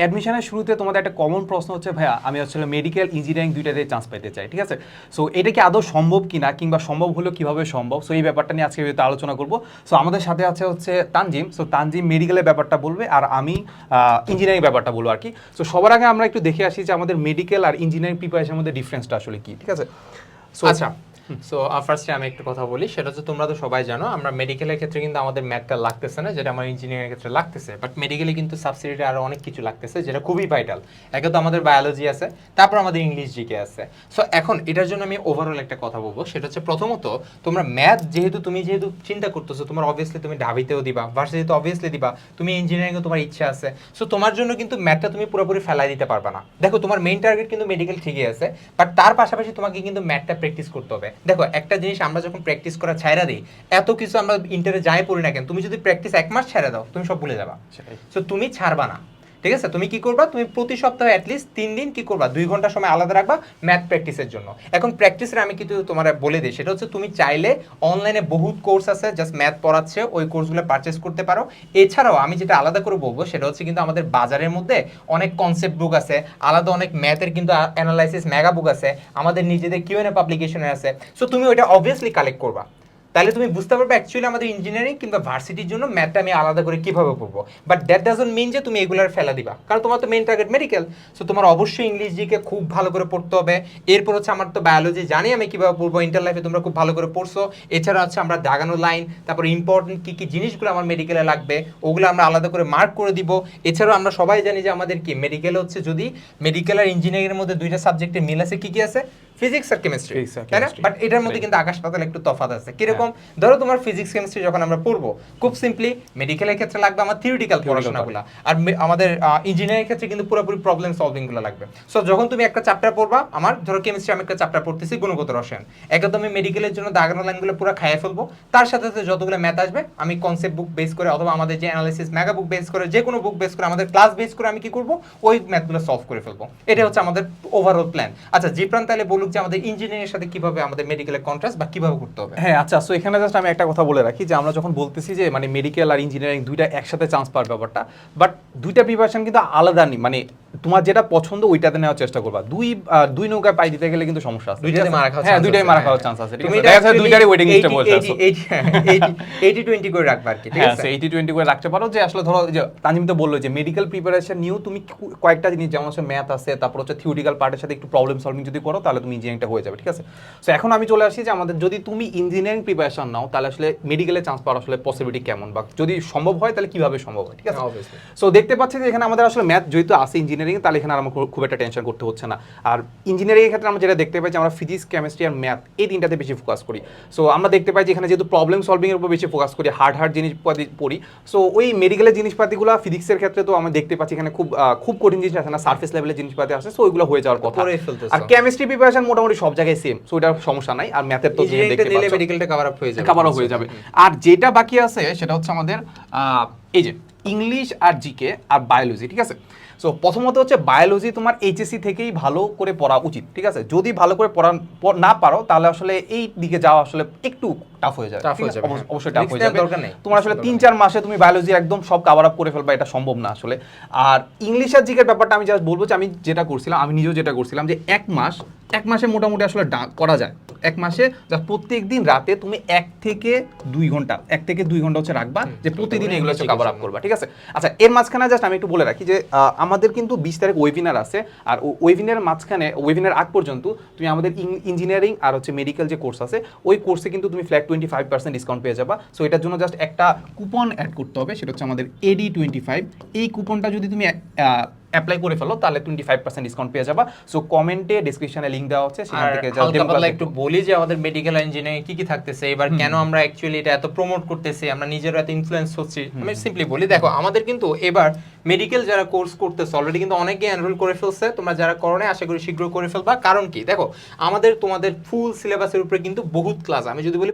অ্যাডমিশনের শুরুতে তোমাদের একটা কমন প্রশ্ন হচ্ছে, ভাইয়া, আমি আসলে মেডিকেল ইঞ্জিনিয়ারিং দুইটাতে চান্স পেতে চাই। ঠিক আছে? সো এটা কি আদৌ সম্ভব কিনা কিংবা সম্ভব হলেও কীভাবে সম্ভব? সো এই ব্যাপারটা নিয়ে আজকে আলোচনা করব। সো আমাদের সাথে আছে হচ্ছে তানজিম। সো তানজিম মেডিকেলের ব্যাপারটা বলবে আর আমি ইঞ্জিনিয়ারিং ব্যাপারটা বলব আর কি। সো সবার আগে আমরা একটু দেখে আসি যে আমাদের মেডিকেল আর ইঞ্জিনিয়ারিং প্রিপারেশনের মধ্যে ডিফারেন্সটা আসলে কি, ঠিক আছে? সো আচ্ছা সো ফার্স্টে আমি একটু কথা বলি, সেটা হচ্ছে তোমরা তো সবাই জানো, আমরা মেডিকেলের ক্ষেত্রে কিন্তু আমাদের ম্যাথটা লাগতেছে না, যেটা আমার ইঞ্জিনিয়ারিং ক্ষেত্রে লাগতেছে। বাট মেডিকেলে কিন্তু সাবসিডিতে আরও অনেক কিছু লাগতেছে, যেটা খুবই ভাইটাল একে তো আমাদের বায়োলজি আছে, তারপর আমাদের ইংলিশ জিকে আছে। সো এখন এটার জন্য আমি ওভারঅল একটা কথা বলব, সেটা হচ্ছে প্রথমত, তোমরা ম্যাথ যেহেতু, তুমি যেহেতু চিন্তা করতেছো, তোমার অবভিয়াসলি তুমি ঢাবিতেও দিবা ভার্সিটিতে অবভিয়াসলি দিবা, তুমি ইঞ্জিনিয়ারিং তোমার ইচ্ছা আছে। সো তোমার জন্য কিন্তু ম্যাথটা তুমি পুরোপুরি ফেলাই দিতে পারবে না। দেখো, তোমার মেইন টার্গেট কিন্তু মেডিকেল ঠিকই আছে বাট তার পাশাপাশি তোমাকে কিন্তু ম্যাথটা প্র্যাকটিস করতে হবে। দেখো একটা জিনিস আমরা যখন প্র্যাকটিস করা ছাইরা দিই এত কিছু আমরা ইন্টারে যাই পড়ি না কেন? তুমি যদি প্র্যাকটিস এক মাস ছেড়ে দাও তুমি সব ভুলে যাবা। সো তুমি ছাড়বা না। ঠিক আছে? তুমি কি করবা? তুমি প্রতি সপ্তাহে অ্যাটলিস্ট তিন দিন কি করবা? দুই ঘণ্টা সময় আলাদা রাখবা ম্যাথ প্র্যাকটিসের জন্য। এখন প্র্যাকটিসের আমি কিন্তু তোমার বলে দিই, সেটা হচ্ছে তুমি চাইলে অনলাইনে বহুত কোর্স আছে জাস্ট ম্যাথ পড়াচ্ছে, ওই কোর্সগুলো পারচেস করতে পারো। এছাড়াও আমি যেটা আলাদা করে বলব, সেটা হচ্ছে কিন্তু আমাদের বাজারের মধ্যে অনেক কনসেপ্ট বুক আছে, আলাদা অনেক ম্যাথের কিন্তু অ্যানালাইসিস মেগা বুক আছে, আমাদের নিজেদের কিউএনএ পাবলিকেশনে আছে। সো তুমি ওইটা অবভিয়াসলি কালেক্ট করবা। তাহলে তুমি বুঝতে পারবে অ্যাকচুয়ালি আমাদের ইঞ্জিনিয়ারিং কিংবা ভার্সিটির জন্য ম্যাথটা আমি আলাদা করে কীভাবে পড়ব। বাট দ্যাট ডাজন্ট মিন যে তুমি এগুলার ফেলা দিবা। কারণ তোমার তো মেন টার্গেট মেডিকেল সো তোমার অবশ্যই ইংলিশ জিকে খুব ভালো করে পড়তে হবে। এরপর হচ্ছে আমার তো বায়োলজি জানি আমি কীভাবে পড়ব ইন্টার লাইফে তোমরা খুব ভালো করে পড়ছো। এছাড়া হচ্ছে আমরা দাগানো লাইন তারপর ইম্পর্টেন্ট কী কী জিনিসগুলো আমার মেডিকেলে লাগবে ওগুলো আমরা আলাদা করে মার্ক করে দিব। এছাড়াও আমরা সবাই জানি যে আমাদের কি মেডিকেল হচ্ছে যদি মেডিকেল আর ইঞ্জিনিয়ারিংয়ের মধ্যে দুইটা সাবজেক্টে মিল আছে কী কী আছে? ফিজিক্স আর কেমিস্ট্রি তাই না? বাট এটার মধ্যে কিন্তু আকাশ পাতাল একটু তফাৎ আছে। কীরকম? ধরো তোমার ফিজিক্স কেমিস্ট্রি যখন আমরা পড়ব খুব সিম্পলি মেডিকেলের ক্ষেত্রে লাগবে আমার থিওরিটিক্যাল পড়াশোনাগুলো। আর আমাদের ইঞ্জিনিয়ারিং ক্ষেত্রে কিন্তু পুরোপুরি প্রবলেম সলভিংগুলো লাগবে। সো যখন তুমি একটা চ্যাপ্টার পড়বা আমার ধরো কেমিস্ট্রি আমি একটা চ্যাপ্টার পড়তেছি গুণগত রসায়ন। একদম আমি মেডিকেলের জন্য দাগানো লাইনগুলো পুরো খাইয়ে ফেলব। তার সাথে সাথে যতগুলো ম্যাথ আসবে আমি কনসেপ্ট বুক বেস করে অথবা আমাদের যে অ্যানালিসিস মেগা বুক বেস করে যে কোনো বুক বেস করে আমাদের ক্লাস বেস করে আমি কি করব? ওই ম্যাথগুলো সলভ করে ফেলব। এটা হচ্ছে আমাদের ওভারঅল প্ল্যান আচ্ছা জিপ্রান তাহলে বলুক যে আমাদের ইঞ্জিনিয়ারের সাথে কীভাবে আমাদের মেডিকেলের কন্ট্রাস্ট বা কীভাবে করতে হবে। হ্যাঁ আচ্ছা সো এখানে জাস্ট আমি একটা কথা বলে রাখি যে, আমরা যখন বলতেছি যে মানে মেডিকেল আর ইঞ্জিনিয়ারিং দুইটা একসাথে চান্স পাওয়ার ব্যাপারটা বাট দুইটা প্রিপারেশন কিন্তু আলাদা নেই মানে তোমার যেটা পছন্দ ওইটাতে নেওয়ার চেষ্টা করবা। দুই দুই নৌকায় পাই দিতে গেলে কিন্তু সমস্যা আছে। আছে? মারা খাওয়ার হ্যাঁ দুইটাই মারা হ্যাঁ। খাওয়ার চান্স আছে। তুমি এটা দেখা যাচ্ছে দুইটারই ওয়েটিং লিস্টে 80 বসে আছো। 80 20 করে রাখবা আর কি ঠিক হ্যাঁ আছে? এইটি টোয়েন্টি করে রাখতে পারো। যে আসলে ধরো যে তানিম তো বলল যে মেডিকেল প্রিপারেশন নিয়েও তুমি কয়েকটা জিনিস যেমন হচ্ছে ম্যাথ আছে তারপর হচ্ছে থিওরিক্যাল পার্টের সাথে একটু প্রবলেম সলভিং যদি করো তাহলে তুমি ইঞ্জিনিয়ারিংটা হয়ে যাবে ঠিক আছে? সো এখন আমি চলে আসি যে আমাদের যদি তুমি ইঞ্জিনিয়ারিং প্রিপারেশন নাও তাহলে আসলে মেডিকেলে চান্স পাওয়ার আসলে পসিবিলিটি কেমন? বা যদি সম্ভব হয় তাহলে কীভাবে সম্ভব হয় ঠিক আছে? হ্যাঁ, সো দেখতে পাচ্ছি যে এখানে আমাদের আসলে ম্যাথ যেহেতু আছে ইঞ্জিনিয়ারিং তাহলে এখানে আমার খুব- একটা টেনশন করতে হচ্ছে না। আর ইঞ্জিনিয়ারিং এর ক্ষেত্রে আমরা যেটা দেখতে পাই যে আমরা ফিজিক্স কেমিস্ট্রি আর ম্যাথ এই তিনটাতে বেশি ফোকাস করি। সো আমরা দেখতে পাই যে এখানে যেহেতু প্রবলেম সলভিং এর উপর বেশি ফোকাস করি হার্ড হার্ড জিনিসপাতি পড়ি। সো ওই মেডিকেলের জিনিসপাতিগুলো ফিজিক্সের ক্ষেত্রে তো আমরা দেখতে পাচ্ছি এখানে খুব খুব কঠিন জিনিস আছে না সার্ফেস লেভেলের জিনিসপাতি আছে সো ওইগুলো হয়ে যাওয়ার কথা। আর কেমিস্ট্রি প্রিপারেশন মোটামুটি সব জায়গায় সেম সো এটা সমস্যা নাই। আর ম্যাথের তো দেখতে মেডিকেলটা কভার আপ হয়ে যাবে। কাভারও হয়ে যাবে। আর যেটা বাকি আছে সেটা হচ্ছে আমাদের এই যে ইংলিশ আর জিকে আর বায়োলজি ঠিক আছে? সো প্রথমত হচ্ছে বায়োলজি তোমার এইচএসসি থেকেই ভালো করে পড়া উচিত ঠিক আছে? যদি ভালো করে পড়া না পারো তাহলে আসলে এই দিকে যাওয়া আসলে একটু টাফ হয়ে যাবে হয়ে। অবশ্যই টাফ হয়ে যাবে। দরকার নেই। তোমার আসলে তিন চার মাসে তুমি বায়োলজি একদম সব কাভার আপ করে ফেলবা এটা সম্ভব না আসলে। আর ইংলিশ আর জিকের ব্যাপারটা আমি জাস্ট বলব যে আমি যেটা করছিলাম আমি নিজেও যেটা করছিলাম যে এক মাস এক মাসে মোটামুটি আসলে করা যায়। এক মাসে জাস্ট প্রত্যেক দিন রাতে তুমি এক থেকে দুই ঘণ্টা এক থেকে দুই ঘণ্টা হচ্ছে রাখবা যে প্রতিদিন এগুলো হচ্ছে কাভার আপ করবা ঠিক আছে? আচ্ছা এর মাঝখানে জাস্ট আমি একটু বলে রাখি যে আমাদের কিন্তু বিশ তারিখ ওয়েবিনার আছে আর ওয়েবিনার মাঝখানে ওয়েবিনার আগ পর্যন্ত তুমি আমাদের ইঞ্জিনিয়ারিং আর হচ্ছে মেডিকেল যে কোর্স আছে ওই কোর্সে কিন্তু তুমি flat twenty five percent discount পেয়ে যাবা। সো এটার জন্য জাস্ট একটা কুপন অ্যাড করতে হবে সেটা হচ্ছে আমাদের এডি টোয়েন্টি ফাইভ এই কুপনটা যদি তুমি অ্যাপ্লাই করে ফেলো তাহলে টোয়েন্টি ফাইভ পার্সেন্ট ডিসকাউন্ট পেয়ে যাবা। সো কমেন্টে ডিসক্রিপশনে লিঙ্ক দেওয়া হচ্ছে সেখান থেকে একটু বলি যে আমাদের মেডিকেল ইঞ্জিনিয়ারিং কি কি থাকতেছে এবার কেন আমরা অ্যাকচুয়ালি এটা এত প্রমোট করতেছি আমরা নিজেরা এত ইনফ্লুয়েন্স হচ্ছি আমি সিম্পলি বলি দেখো আমাদের কিন্তু এবার মেডিকেল যারা কোর্স করতেছে অলরেডি কিন্তু অনেকে এনরোল করে ফেলছে তোমরা যারা করো নাই, আশা করি শীঘ্র করে ফেলবা। কারণ কি? দেখো আমাদের তোমাদের ফুল সিলেবাসের উপরে কিন্তু বহুত ক্লাস আমি যদি বলি